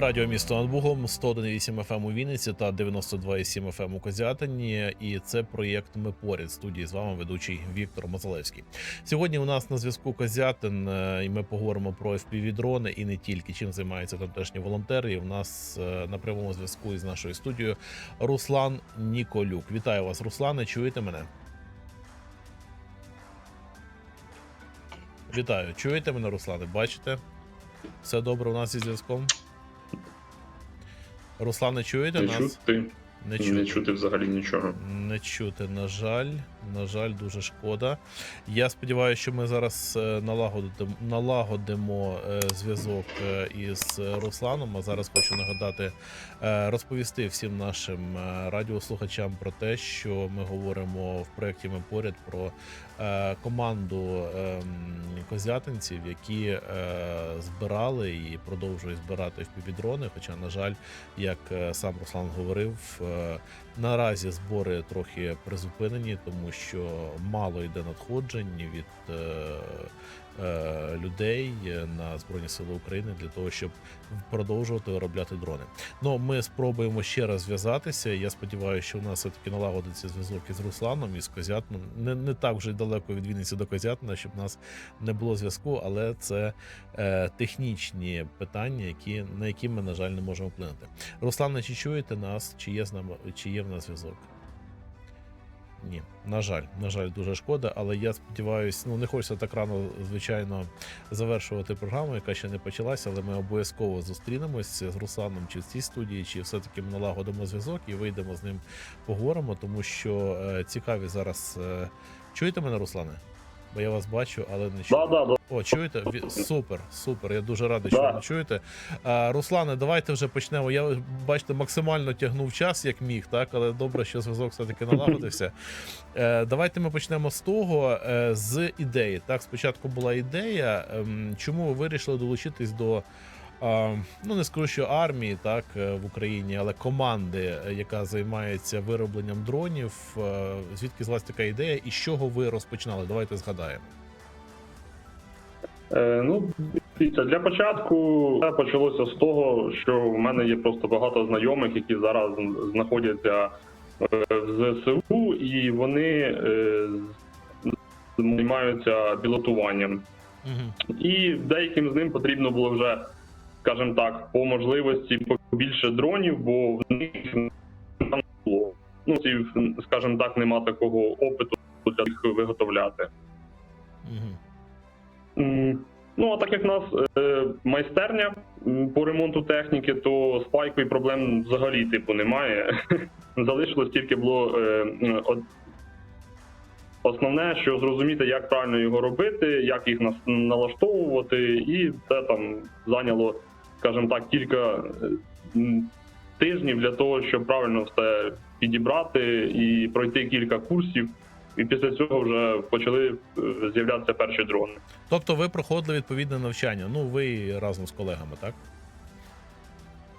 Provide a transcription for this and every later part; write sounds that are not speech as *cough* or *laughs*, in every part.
радіо місто над Бугом, 101,8 FM у Вінниці та 92,7 FM у Козятині. І це проєкт Ми поряд студії з вами ведучий Віктор Мозалевський. Сьогодні у нас на зв'язку Козятин, е, і ми поговоримо про fpv дрони і не тільки чим займаються тамтешні волонтери. І у нас е, на прямому зв'язку із нашою студією Руслан Ніколюк. Вітаю вас, Руслане. Чуєте мене? Вітаю, чуєте мене, Руслане? Бачите? Все добре у нас із зв'язком? Руслане, чуєте Не нас? чути, Не не чути взагалі нічого. Не чути, на жаль. На жаль, дуже шкода. Я сподіваюся, що ми зараз е, налагодимо, налагодимо е, зв'язок е, із Русланом. А зараз хочу нагадати, розповісти всім нашим радіослухачам про те, що ми говоримо в проєкті Ми поряд про команду ем, козятинців, які збирали і продовжують збирати впівдрони. Хоча, на жаль, як сам Руслан говорив, наразі збори трохи призупинені, тому що мало йде надходжень від е, е, людей на Збройні Сили України для того, щоб продовжувати виробляти дрони. Ну, ми спробуємо ще раз зв'язатися. Я сподіваюся, що у нас все-таки налагодиться зв'язок із Русланом із Козятином. Не, не так вже далеко від Вінниці до Козятина, щоб нас не було зв'язку, але це е, технічні питання, які, на які ми, на жаль, не можемо вплинути. Руслане, чи чуєте нас? Чи є з нами, чи є в нас зв'язок? Ні, на жаль, на жаль, дуже шкода, але я сподіваюся, ну не хочеться так рано, звичайно, завершувати програму, яка ще не почалася, але ми обов'язково зустрінемось з Русланом чи в цій студії, чи все-таки ми налагодимо зв'язок і вийдемо з ним, поговоримо, тому що е, цікаві зараз. Е, чуєте мене, Руслане? Бо я вас бачу, але не чую. Да, да, да. О, чуєте? Супер, супер. Я дуже радий, що Да. ви чуєте. А, Руслане, давайте вже почнемо. Я бачите, максимально тягнув час, як міг, так, але добре, що зв'язок все-таки налагодився. Е, давайте ми почнемо з того, е, з ідеї. Так, спочатку була ідея. ем, чому ви вирішили долучитись до. Ну, не скажу, що армії, так, е, в Україні, але команди, е, яка займається виробленням дронів. Е, Звідки з вас така ідея і з чого ви розпочинали? Давайте згадаємо. Е, ну, дивіться, для початку все почалося з того, що в мене є просто багато знайомих, які зараз знаходяться в ЗСУ, і вони займаються пілотуванням. Угу. І деяким з ним потрібно було вже, скажімо так, по можливості побільше дронів, бо в них не було. Ну, скажімо так, нема такого опиту для їх виготовляти. Угу. Ну, а так як в нас е, майстерня по ремонту техніки, то спайку і проблем взагалі типу немає. *laughs* Залишилось тільки було е, од- основне, що зрозуміти, як правильно його робити, як їх налаштовувати, і це там зайняло, скажімо так, кілька е, тижнів для того, щоб правильно все підібрати і пройти кілька курсів. І після цього вже почали е, з'являтися перші дрони. Тобто ви проходили відповідне навчання. Ну, ви разом з колегами, так?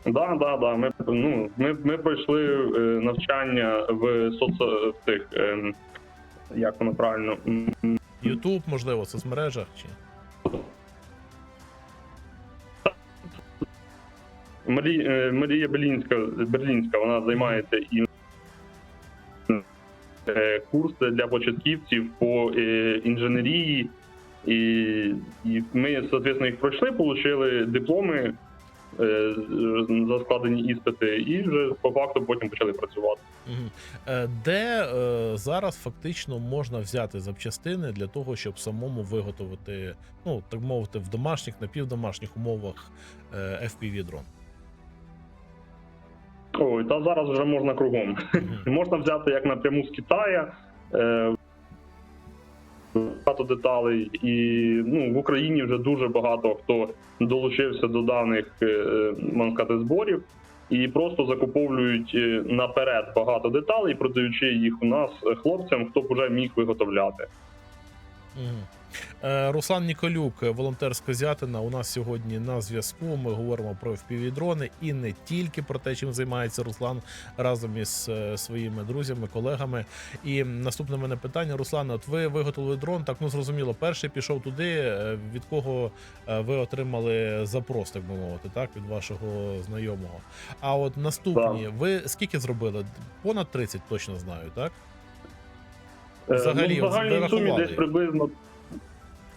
Да, да, да. Ми ну ми, ми пройшли е, навчання в соц в тих, е, як воно правильно, Ютуб, можливо, соцмережах чи. Марі, е, Марія Берлінська, Берлінська, вона займається і е, курси для початківців по е, інженерії. І, і ми, соответственно, їх пройшли, отримали дипломи за складені іспити, і вже по факту потім почали працювати. Де е, зараз фактично можна взяти запчастини для того, щоб самому виготовити, ну, так мовити, в домашніх, напівдомашніх умовах е, FPV дрон? Ой, та зараз вже можна кругом. *laughs* Можна взяти як напряму з Китая. Е, багато деталей, і ну, в Україні вже дуже багато хто долучився до даних е, можна сказати, зборів і просто закуповують е, наперед багато деталей, продаючи їх у нас е, хлопцям, хто б вже міг виготовляти. Мгм. Е, Руслан Ніколюк, волонтер з Козятина, у нас сьогодні на зв'язку. Ми говоримо про FPV-дрони і не тільки про те, чим займається Руслан разом із е, своїми друзями, колегами. І наступне мене питання, Руслан, от ви виготовили дрон. Так ну зрозуміло, перший пішов туди, е, від кого ви отримали запрос, так би мовити, так від вашого знайомого. А от наступні, ви скільки зробили? Понад 30 точно знаю, так? Взагалі, ну, в загальній сумі десь приблизно.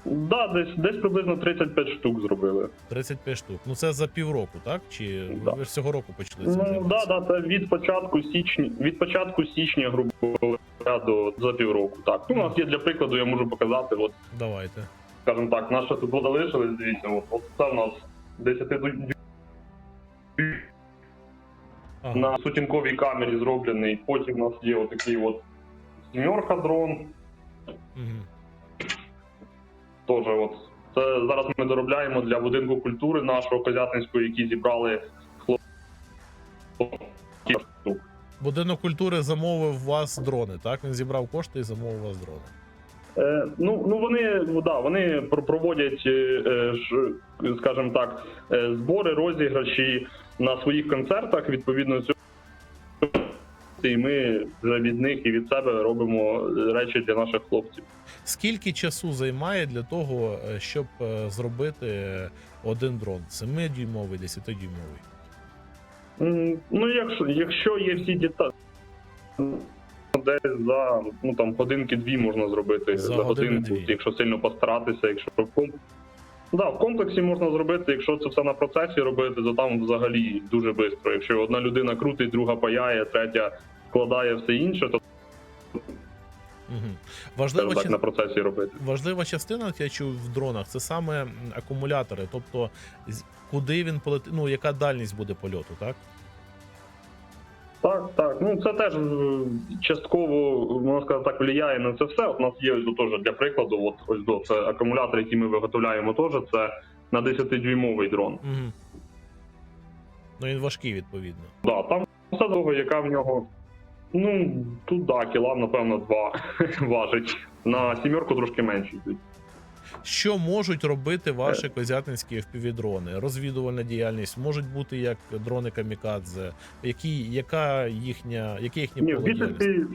Да, десь, десь приблизно 35 штук зробили. 35 штук. Ну це за півроку, так? Чи Да. ви ж цього року почали цим Ну да, да, це від початку січня, від початку січня, грубо говоря, до за півроку. Так. Ну, у нас є для прикладу, я можу показати. От, Давайте. скажімо так, наша тут залишились, дивіться, от, от це в нас 10 дю- Ага. на сутінковій камері зроблений. Потім у нас є отакий от сімерка дрон. Мгм. Теж от. Це зараз ми доробляємо для будинку культури нашого Козятинського, які зібрали хлопці. Будинок культури замовив вас дрони, так? Він зібрав кошти і замовив вас дрони. Е, ну, ну вони, ну, да, вони про- проводять, е, е, скажімо так, е, збори, розіграші на своїх концертах. Відповідно цього. І ми вже від них і від себе робимо речі для наших хлопців. Скільки часу займає для того, е, щоб е, зробити один дрон? 7-дюймовий, 10-дюймовий? Ну, якщо, якщо є всі деталі, десь за ну там годинки-дві можна зробити За за, годинку, дві. якщо сильно постаратися, якщо да, в комплексі можна зробити, якщо це все на процесі робити, то там взагалі дуже швидко. Якщо одна людина крутить, друга паяє, третя складає все інше, то Угу. Важлива, так на процесі робити. важлива частина, от я чув в дронах, це саме акумулятори. Тобто, куди він полетить, ну яка дальність буде польоту, так? Так, так. Ну це теж частково можна сказати так впливає на це все. У нас є ось теж для прикладу. От ось до це акумулятор, який ми виготовляємо, теж це на 10-дюймовий дрон. Угу. Ну він важкий, відповідно. Да, там все довго, яка в нього. Ну тут да, кіла, напевно, два *laughs* важить. На сімерку трошки менше йдуть. Що можуть робити ваші козятинські FPV-дрони? Розвідувальна діяльність можуть бути як дрони камікадзе. Які, яка їхня, яке їхнє Ні, в більшості.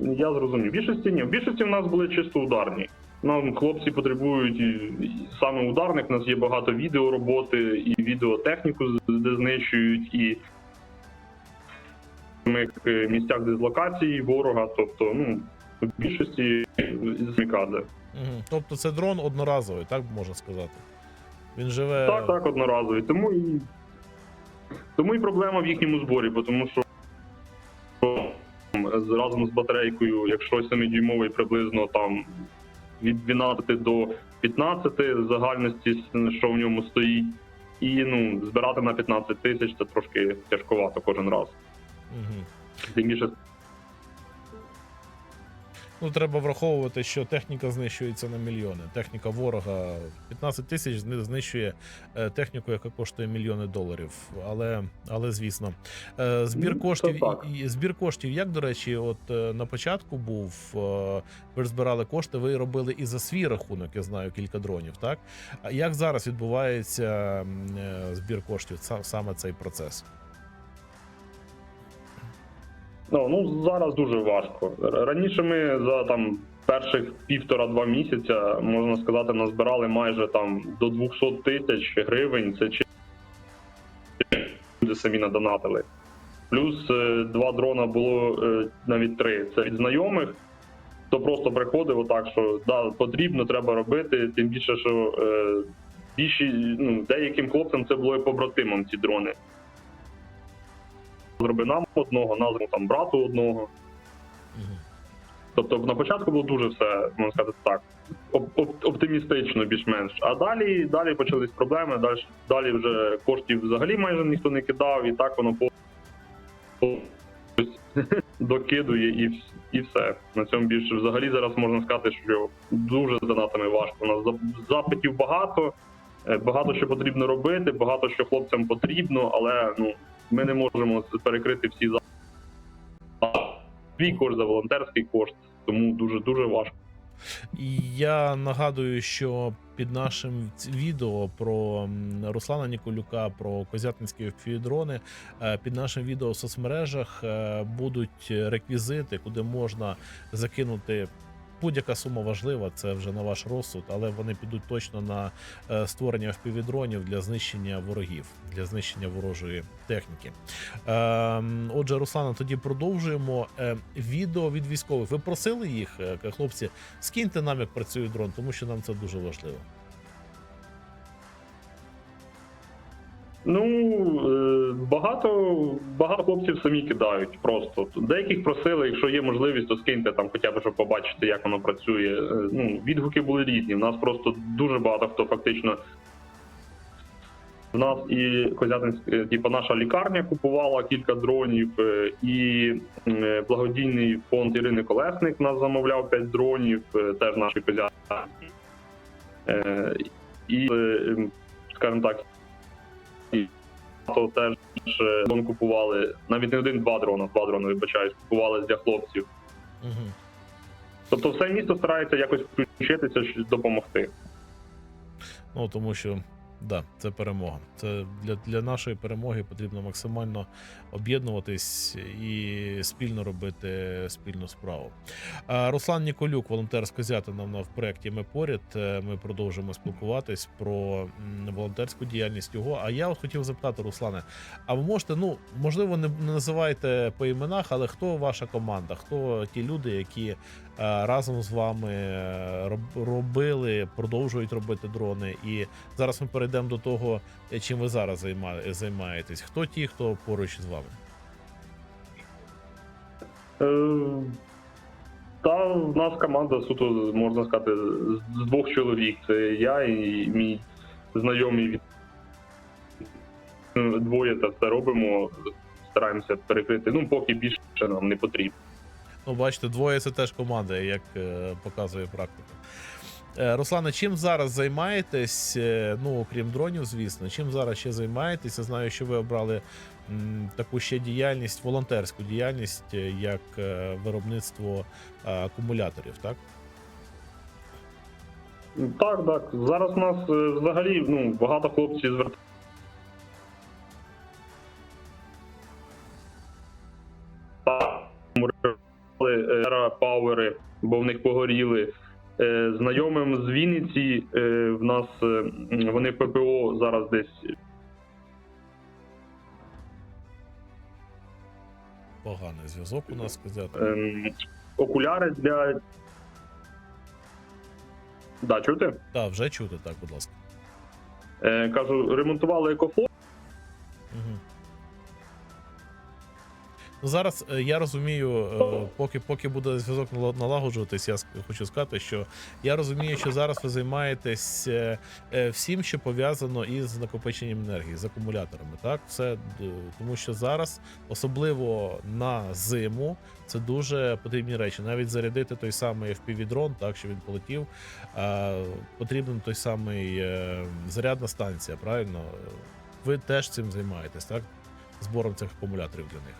Я зрозумів. В більшості ні. В більшості в нас були чисто ударні. Нам хлопці потребують і- саме ударник. У нас є багато відеороботи і відеотехніку, де знищують, і самих, е, місцях дислокації ворога. Тобто, ну, в більшості з мікадзе. Угу. Тобто це дрон одноразовий, так можна сказати. Він живе. Так, так, одноразові. Тому і, тому і проблема в їхньому зборі, бо тому що разом з батарейкою, якщо 7-дюймовий приблизно там від 12 до 15 загальності, що в ньому стоїть, і ну, збирати на 15 тисяч це трошки тяжковато кожен раз. Угу. Ну, треба враховувати, що техніка знищується на мільйони. Техніка ворога 15 тисяч знищує е, техніку, яка коштує мільйони доларів. Але, але звісно, Е, збір Ну, коштів збір коштів, як до речі, от е, на початку був ви ж збирали кошти, ви робили і за свій рахунок, я знаю, кілька дронів. Так а як зараз відбувається збір коштів? Саме цей процес? Ну, ну зараз дуже важко. Раніше ми за там перших півтора-два місяця, можна сказати, назбирали майже там до 200 тисяч гривень. Це чи люди самі надонатили. Плюс е, два дрона було е, навіть три. Це від знайомих. То просто приходив отак, що да, потрібно, треба робити. Тим більше, що е, більші, ну, деяким хлопцям це було і побратимам ці дрони. Зроби нам одного, назву там брату одного. Тобто на початку було дуже все, можна сказати так, оп- оп- оптимістично більш-менш. А далі, далі почались проблеми, далі, далі вже коштів взагалі майже ніхто не кидав, і так воно по по- докидує і, і все. На цьому більше взагалі зараз можна сказати, що дуже з донатами важко. У нас запитів багато, е, багато що потрібно робити, багато що хлопцям потрібно, але ну, ми не можемо перекрити всі за свій кошт, за волонтерський кошт, тому дуже дуже важко. Я нагадую, що під нашим відео про Руслана Ніколюка, про козятинські фідрони, е, під нашим відео в соцмережах е, будуть реквізити, куди можна закинути. Будь-яка сума важлива, це вже на ваш розсуд, але вони підуть точно на е, створення впівдронів для знищення ворогів, для знищення ворожої техніки. Ем, Отже, Руслана, тоді продовжуємо. Е, Відео від військових. Ви просили їх, е, хлопці, скиньте нам, як працює дрон, тому що нам це дуже важливо. Ну багато багато хлопців самі кидають просто. Деяких просили, якщо є можливість, то скиньте там, хоча б щоб побачити, як воно працює. Е, Ну відгуки були різні. У нас просто дуже багато хто фактично. В нас і типу, наша лікарня купувала кілька дронів, е, і благодійний фонд Ірини Колесник нас замовляв 5 дронів, теж наші козятинські. І, скажімо так, то теж е, дрон купували навіть не один, два дрона, два дрони, вибачаюсь, купували для хлопців. Угу. Тобто все місто старається якось включитися, допомогти. Ну тому що да, це перемога. Це для, для нашої перемоги потрібно максимально об'єднуватись і спільно робити спільну справу. Руслан Ніколюк, волонтер з Козятина в проєкті Ми поряд. Е, Ми продовжуємо спілкуватись про волонтерську діяльність його. А я от хотів запитати, Руслане, а ви можете, ну можливо, не, називайте по іменах, але хто ваша команда? Хто ті люди, які разом з вами е, робили, продовжують робити дрони? І зараз ми перейдемо до того, е, чим ви зараз займаєтесь. Хто ті, хто поруч з вами? Е, Та в нас команда суто, можна сказати, з двох чоловік. Це я і мій знайомий від двоє це все робимо. Стараємося перекрити. Ну, поки більше нам не потрібно. Ну, бачите, двоє це теж команда, як е, показує практика. Е, Руслане, чим зараз займаєтесь? Е, Ну, окрім дронів, звісно, чим зараз ще займаєтесь? Я знаю, що ви обрали таку ще діяльність, волонтерську діяльність, як виробництво акумуляторів, так? Так, так. Зараз у нас взагалі ну, багато хлопців звертають. пауери, бо в них погоріли. Е, Знайомим з Вінниці е, в нас е, вони ППО зараз десь Поганий зв'язок у нас сказати. ем, окуляри для. Да, чути? Так, вже чути, так, будь ласка. Е, Кажу, ремонтували екофлот. Угу. Зараз е, я розумію, е, поки, поки буде зв'язок нала- налагоджуватись, я хочу сказати, що я розумію, що зараз ви займаєтесь е, всім, що пов'язано із накопиченням енергії, з акумуляторами. Так, все тому що зараз, особливо на зиму, це дуже потрібні речі. Навіть зарядити той самий FPV-дрон, так що він полетів. Потрібен той самий зарядна станція, правильно? Ви теж цим займаєтесь, так? Збором цих акумуляторів для них.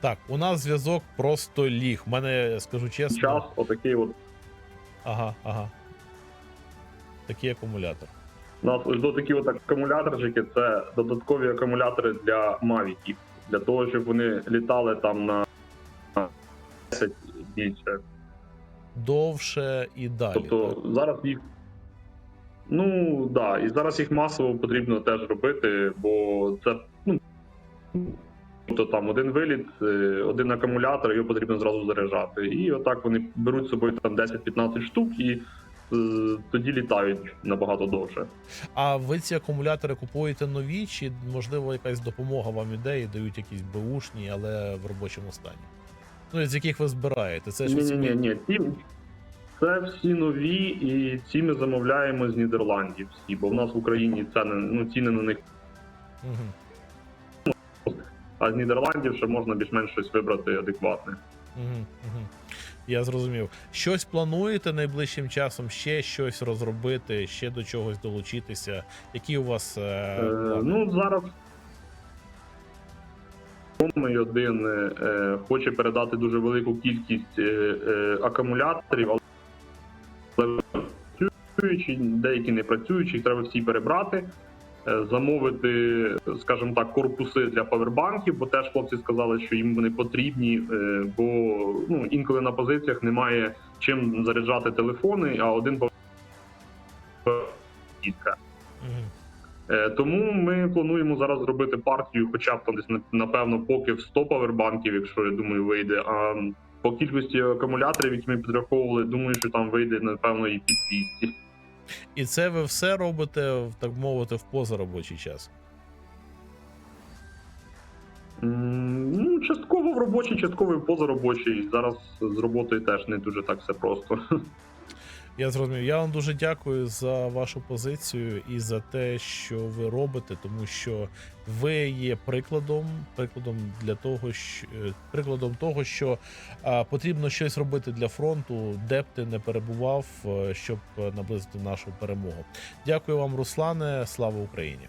Так, у нас зв'язок просто ліг. У мене, скажу чесно. Час, отакий от. Ага, ага. Такий акумулятор. У нас ось до такі от акумуляторчики це додаткові акумулятори для мавіків, для того, щоб вони літали там на 10 більше. Довше і далі. Тобто зараз їх. Ну так, да, і зараз їх масово потрібно теж робити, бо це ну. Тобто там один виліт, е, один акумулятор, його потрібно зразу заряджати. І отак вони беруть з собою там 10-15 штук і е, тоді літають набагато довше. А ви ці акумулятори купуєте нові, чи можливо якась допомога вам іде і дають якісь беушні, але в робочому стані? Ну, з яких ви збираєте? Це ж Ні, ні, ні, ні. Це всі нові, і ці ми замовляємо з Нідерландів всі, бо в нас в Україні ціни, ну, ціни на них, Мгм. А з Нідерландів ще можна більш-менш щось вибрати адекватне. Угу, угу. Я зрозумів. Щось плануєте найближчим часом ще щось розробити, ще до чогось долучитися? Які у вас е, Е, ну, зараз. знайомий один е, е, хоче передати дуже велику кількість е, е, акумуляторів, але працюючі, деякі не працюючі, їх треба всі перебрати. Е, Замовити, скажімо так, корпуси для павербанків, бо теж хлопці сказали, що їм вони потрібні, е, бо ну інколи на позиціях немає чим заряджати телефони, а один павербанк Е, Тому ми плануємо зараз зробити партію, хоча б там десь напевно поки в 100 павербанків, якщо я думаю, вийде. А по кількості акумуляторів, які ми підраховували, думаю, що там вийде напевно і під 200. І це ви все робите, так мовити, в позаробочий час. Ну, частково в робочий, частково в позаробочий. Зараз з роботою теж не дуже так все просто. Я зрозумів. Я вам дуже дякую за вашу позицію і за те, що ви робите, тому що ви є прикладом, прикладом для того, що е, прикладом того, що а, потрібно щось робити для фронту, де б ти не перебував, е, щоб е, наблизити нашу перемогу. Дякую вам, Руслане. Слава Україні!